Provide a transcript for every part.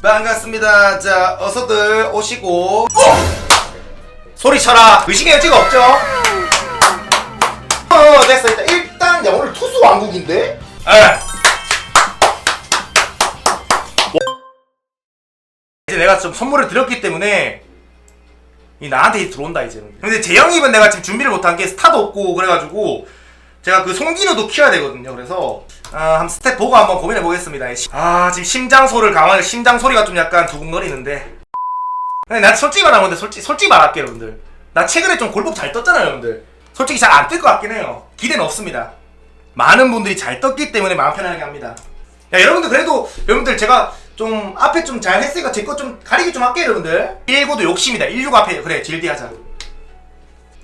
반갑습니다. 자, 어서들 오시고. 어! 소리 쳐라. 의식의 여지가 없죠? 어, 됐어. 일단, 일단, 야, 오늘 투수 왕국인데? 에. 이제 내가 좀 선물을 드렸기 때문에 이 나한테 들어온다 이제. 근데 재영이 입은 내가 지금 준비를 못한 게 스타도 없고 그래가지고 제가 그 송진우도 키워야 되거든요. 그래서 아, 한번 스텝 보고 한번 고민해 보겠습니다. 아 지금 심장 소를 강하게 심장 소리가 좀 약간 두근거리는데. 근데 나 솔직히 말하면 근데 솔직히 솔직히 말할게 여러분들. 나 최근에 좀 골법 잘 떴잖아요 여러분들. 솔직히 잘 안 뜰 것 같긴 해요. 기대는 없습니다. 많은 분들이 잘 떴기 때문에 마음 편하게 합니다. 야 여러분들 그래도 여러분들 제가 좀 앞에 좀 잘 했으니까 제 거 좀 가리기 좀 할게요 여러분들 119도 욕심이다 165 앞에 그래 질디 하자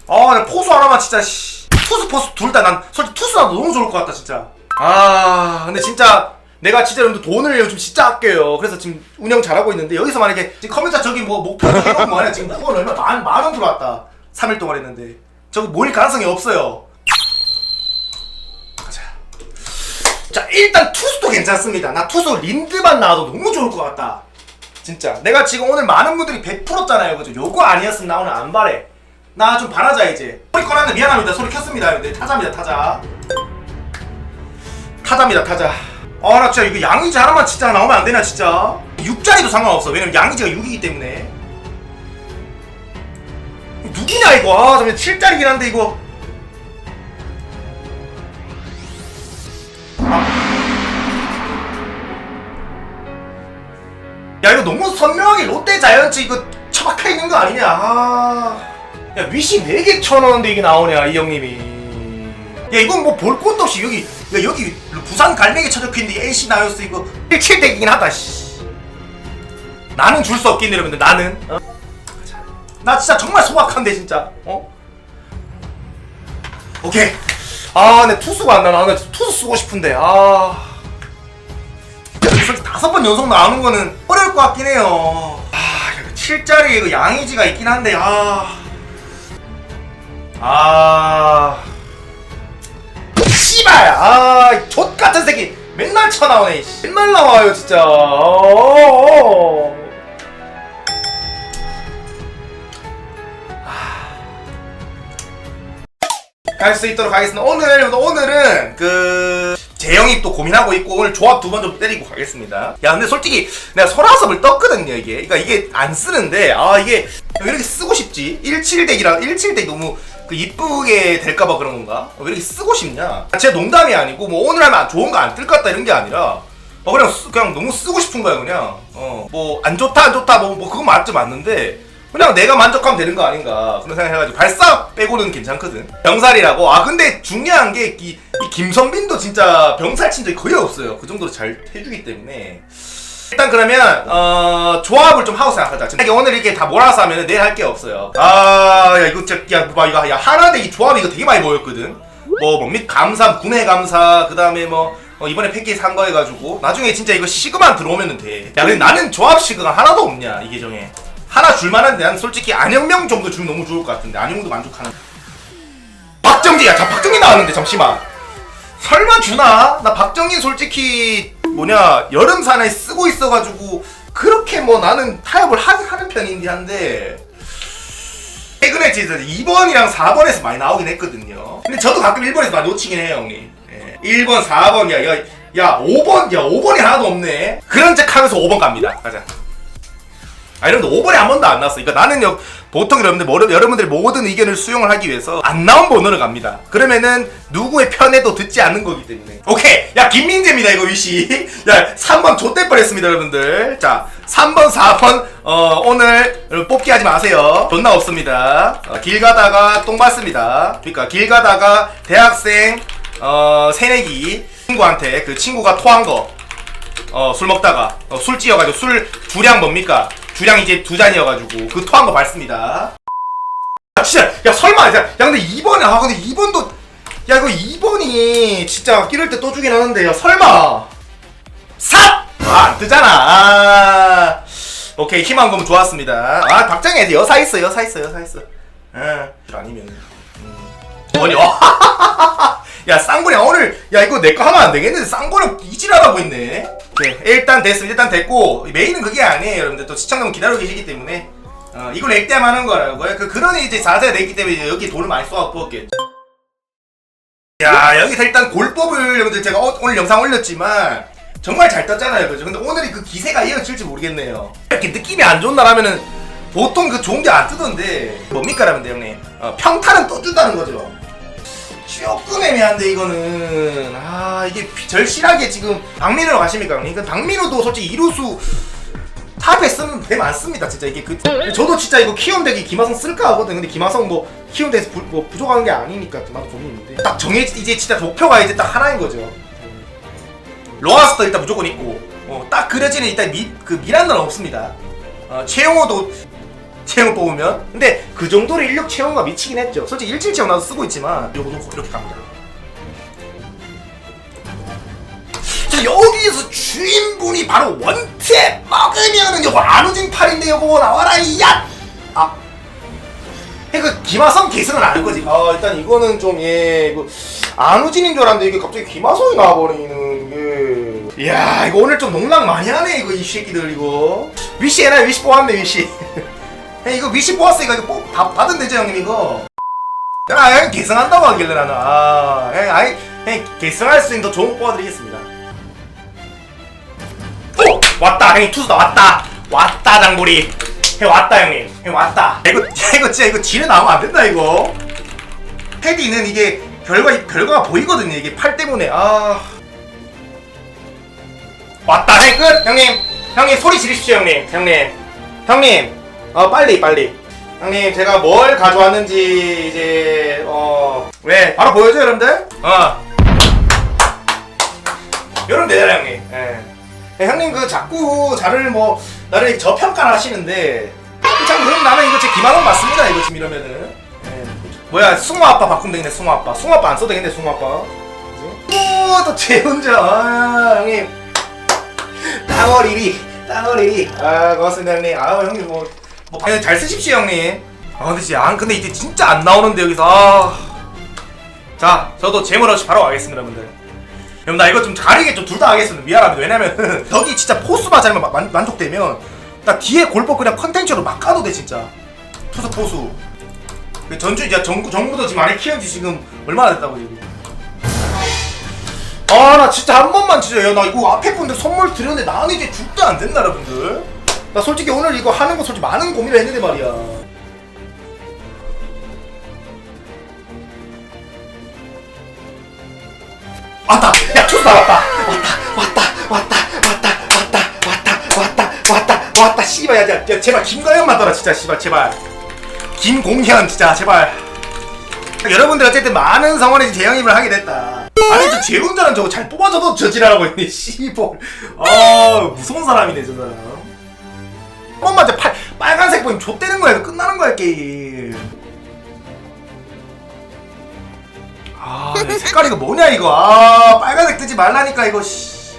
아 나 포수 하나만 진짜 씨. 투수 포수 둘 다 난 솔직히 투수 나도 너무 좋을 것 같다 진짜. 아 근데 진짜 내가 진짜 여러분들 돈을 요즘 진짜 아껴요. 그래서 지금 운영 잘하고 있는데 여기서 만약에 지금 컴퓨터 저기 뭐 목표 이런 거 아니야? 지금 후원 얼마? 만, 만원 들어왔다. 3일 동안 했는데. 저거 모일 가능성이 없어요. 가자. 자 일단 투수도 괜찮습니다. 나 투수 린드만 나와도 너무 좋을 것 같다. 진짜. 내가 지금 오늘 많은 분들이 100%잖아요. 그죠? 요거 아니었으면 나 오늘 안 바래 나 좀 바라자 이제. 소리 꺼놨는데 미안합니다. 소리 켰습니다. 근데 타자입니다. 타자. 타자입니다. 타자. 아나 진짜 이거 양의지 하나만 진짜 나오면 안 되나 진짜? 6자리도 상관없어. 왜냐면 양의지가 6이기 때문에. 누구냐 이거? 아 잠시만. 7자리긴 한데 이거. 야 이거 너무 선명하게 롯데 자이언츠 이거 처박혀 있는 거 아니냐? 아. 야 위시 4개 쳐넣었는데 이게 나오냐 이 형님이. 야 이건 뭐 볼 것도 없이 여기 야 여기 부산 갈매기 쳐적혀있는데 NC 나였어 이거. 1칠대이긴 하다 씨. 나는 줄 수 없겠네 여러분들 나는. 어? 나 진짜 정말 소박한데 진짜. 어? 오케이. 아내 투수가 안 나나? 나 투수 쓰고 싶은데. 아. 솔직히 다섯 번 연속 나오는 거는 어려울 것 같긴 해요. 아, 이거 7짜리 이거 양의지가 있긴 한데, 아. 아. 씨발! 아, 족 같은 새끼! 맨날 쳐 나오네, 씨. 맨날 나와요, 진짜. 어어어. 갈 수 있도록 하겠습니다. 오늘, 오늘은 그, 재영이 또 고민하고 있고, 오늘 조합 두 번 좀 때리고 가겠습니다. 야, 근데 솔직히 내가 소라섭을 떴거든요, 이게. 그러니까 이게 안 쓰는데, 아, 이게 왜 이렇게 쓰고 싶지? 17덱이랑, 17덱 너무 그 이쁘게 될까봐 그런 건가? 어, 왜 이렇게 쓰고 싶냐? 제 농담이 아니고, 뭐 오늘 하면 좋은 거 안 뜰 것 같다 이런 게 아니라, 어, 그냥, 쓰- 그냥 너무 쓰고 싶은 거야, 그냥. 어, 뭐, 안 좋다, 안 좋다, 뭐, 뭐, 그건 맞지, 맞는데, 그냥 내가 만족하면 되는 거 아닌가 그런 생각해가지고 발사 빼고는 괜찮거든. 병살이라고. 아 근데 중요한 게 이 김선빈도 진짜 병살 친 적이 거의 없어요. 그 정도로 잘 해주기 때문에. 일단 그러면 어 조합을 좀 하고 생각하자. 지금 오늘 이렇게 다 몰아서 하면 내일 할 게 없어요. 아야 이거 진짜 야 봐 이거 야 하나 대 이 조합 이거 되게 많이 모였거든. 뭐 뭡니까 감사 군의 감사 그 다음에 뭐 어, 이번에 패키지 산 거 해가지고. 나중에 진짜 이거 시그만 들어오면 돼 야 근데 나는 조합 시그가 하나도 없냐 이 계정에 하나 줄만한데 난 솔직히 안영명 정도 주면 너무 좋을 것 같은데 안영도 만족하는. 박정지 야자 박정희 나왔는데 잠시만. 설마 주나? 나 박정희 솔직히 뭐냐 여름 산에 쓰고 있어가지고 그렇게 뭐 나는 타협을 하, 하는 편인데 한데. 최근에 진짜 2번이랑 4번에서 많이 나오긴 했거든요. 근데 저도 가끔 1번에서 많이 놓치긴 해요 형님. 예, 1번 4번 야, 야, 야 5번 야 5번이 하나도 없네. 그런 척 하면서 5번 갑니다. 가자 아 여러분들 5번에 한 번도 안 나왔어. 그러니까 나는 요, 보통 여러분들 모- 여러분들의 모든 의견을 수용을 하기 위해서 안 나온 번호를 갑니다. 그러면은 누구의 편에도 듣지 않는 거기 때문에. 오케이. 야 김민재입니다 이거 위시. 야 3번 좆될 뻔했습니다 여러분들. 자 3번 4번 어 오늘 뽑기 하지 마세요. 존나 없습니다. 어, 길 가다가 똥 봤습니다. 그러니까 길 가다가 대학생 어 새내기 친구한테 그 친구가 토한 거. 어, 술 먹다가 어, 술 찌여가지고 술 주량 뭡니까? 주량 이제 두 잔이어가지고 그 토한 거 밟습니다. 아, 진짜 야 설마 야, 야 근데 2번에 아 근데 2번도 야 이거 2번이 진짜 끼를 때 또 주긴 하는데 야 설마 삿! 아안 뜨잖아. 아, 오케이 희망 검 좋았습니다. 아 박정희 여사 있어 여사 있어 여사 있어. 응 아니면 음. 아니 어. 야 쌍거리 오늘 야 이거 내 거 하면 안 되겠는데 쌍거리 이질하라고 있네. 네 일단 됐습니다 일단 됐고 메인은 그게 아니에요 여러분들. 또 시청자분 기다리고 계시기 때문에. 어, 이걸 액땜 하는 거라고요. 그 그런 이제 자세가 돼 있기 때문에 여기 돈을 많이 쏘아 부었겠죠. 야 여기서 일단 골법을 여러분들 제가 어- 오늘 영상 올렸지만 정말 잘 떴잖아요 그죠? 근데 오늘이 그 기세가 이어질지 모르겠네요. 이렇게 느낌이 안 좋나라면은 보통 그 좋은 게 안 뜨던데. 뭡니까 여러분들 형님? 어, 평타는 떠준다는 거죠 조금 애매한데 이거는. 아 이게 절실하게 지금 박민우로 가십니까? 형님? 그 박민우도 솔직히 이루수 탑에 쓰는 데 많습니다 진짜. 이게 그 저도 진짜 이거 키움덱이 김하성 쓸까 하거든. 근데 김하성 뭐 키움덱에서 부, 뭐 부족한 게 아니니까 좀 나도 고민인데. 딱 정해 이제 진짜 목표가 이제 딱 하나인 거죠. 로아스도 일단 무조건 있고 어, 딱 그려지는 일단 미, 그 미란다는 없습니다. 어, 최용호도 채용 뽑으면? 근데 그 정도로 인력 채용가 미치긴 했죠. 솔직히 일진 채용 나도 쓰고 있지만. 요거도 이렇게 갑니다. 자 여기서 주인분이 바로 원탭 먹으면은 요거 안우진 팔인데 요거 나와라 이야 아. 이거 김하성 개수는 아는 거지. 아 일단 이거는 좀예 이거 안우진인 줄 알았는데 이게 갑자기 김하성이 나와버리는 게. 이야 이거 오늘 좀 농락 많이 하네 이거 이 새끼들 이거. 위시 해놔 위시 뽑았네 위시 야, 이거 위시 뽑았으니까 이거 뽑, 받, 받으면 되죠 형님 이거? 야, 형 계승한다고 하길래 나는. 아, 형, 아이, 형 계승할 수 있는 더 좋은 거 뽑아드리겠습니다. 오! 왔다 형님. 투수다. 왔다. 왔다 장구리. 형 왔다 형님. 형 왔다. 야, 이거 야, 이거 진짜 이거 지뢰 나오면 안 된다 이거. 테디는 이게 결과 결과가 보이거든요 이게 팔 때문에. 아. 왔다 형님 끝! 형님. 형님 소리 지르십시오 형님. 형님. 형님 어 빨리 빨리. 형님 제가 뭘 가져왔는지 이제 어 왜 바로 보여줘요 여러분들. 어. 여러분 되잖아 형님. 예. 예, 형님 그 자꾸 자를 뭐 나를 저평가를 하시는데 참 그럼 나는 이거 제 기만원 맞습니다 이거 지금 이러면은. 예. 뭐야 숭어 아빠 바꾸면 되겠네 숭어 아빠. 숭어 아빠 안 써도 되겠네 숭어 아빠. 또제 혼자. 아 형님. 땅월 1위 땅월 1위 아 고맙습니다 형님. 아 형님 뭐, 뭐 그냥 잘 쓰십시오 형님. 아 근데 진짜 안 근데 이제 진짜 안 나오는데 여기서. 아. 자 저도 재물 없이 바로 가겠습니다 여러분들. 그럼 나 이거 좀 가리게 좀 둘 다 하겠습니다. 미안합니다. 왜냐면 여기 진짜 포수만 잘 만, 만- 만족되면 나 뒤에 골법 그냥 컨텐츠로 막 까도 돼 진짜. 투수 포수. 그 전주 이제 정부 정부도 지금 많이 키운 지 지금 얼마나 됐다고 지금. 아나 진짜 한 번만 진짜 야나 이거 앞에 분들 선물 드렸는데 나는 이제 죽도 안 된다 여러분들 나 솔직히 오늘 이거 하는 거 솔직히 많은 고민을 했는데 말이야. 왔다! 야 투수다 왔다! 왔다 왔다 왔다 왔다 왔다 왔다 왔다 왔다 씨발 야, 야, 야 제발 김가영만 떠라 진짜 씨발 제발. 김공현 진짜 제발. 여러분들 어쨌든 많은 성원에 재영입을 하게 됐다. 아니 저 재훈자는 저거 잘 뽑아줘도 저지랄하고 있네 씨발. 아 무서운 사람이네 저 사람. 한 번만 저 팔, 빨간색 보이면 좆되는 거야 끝나는 거야 게임 아, 이 색깔 이거 뭐냐 이거? 아, 빨간색 뜨지 말라니까 이거. 씨.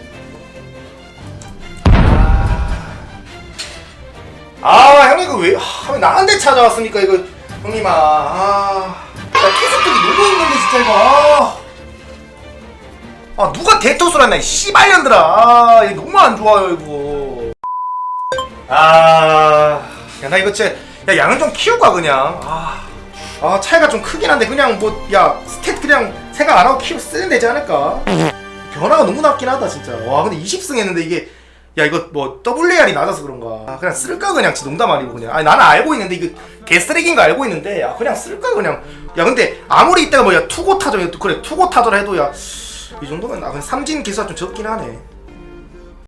아, 아, 형님 이거 왜? 아, 왜 나한테 찾아왔습니까 이거, 형님아. 아, 나 캐스트기 누구 있는데 진짜 이거. 아, 아 누가 대토수를 했나 이 씨발년들아. 아, 이거 너무 안 좋아요 이거. 아, 야 나 이거 진짜, 야 양을 좀 키울까 그냥. 아. 아 차이가 좀 크긴 한데 그냥 뭐 야 스탯 그냥 생각 안 하고 키우 쓰면 되지 않을까? 변화가 너무 낮긴 하다 진짜 와 근데 20승 했는데 이게 야 이거 뭐 WAR이 낮아서 그런가 아, 그냥 쓸까 그냥 진짜 농담 아니고 그냥 아니 나는 알고 있는데 이거 개쓰레기인 거 알고 있는데 야 그냥 쓸까 그냥 야 근데 아무리 이때가 뭐 야 투고 타전 그래 투고 타전 해도 야 이 정도면 아 그냥 삼진 기수가 좀 적긴 하네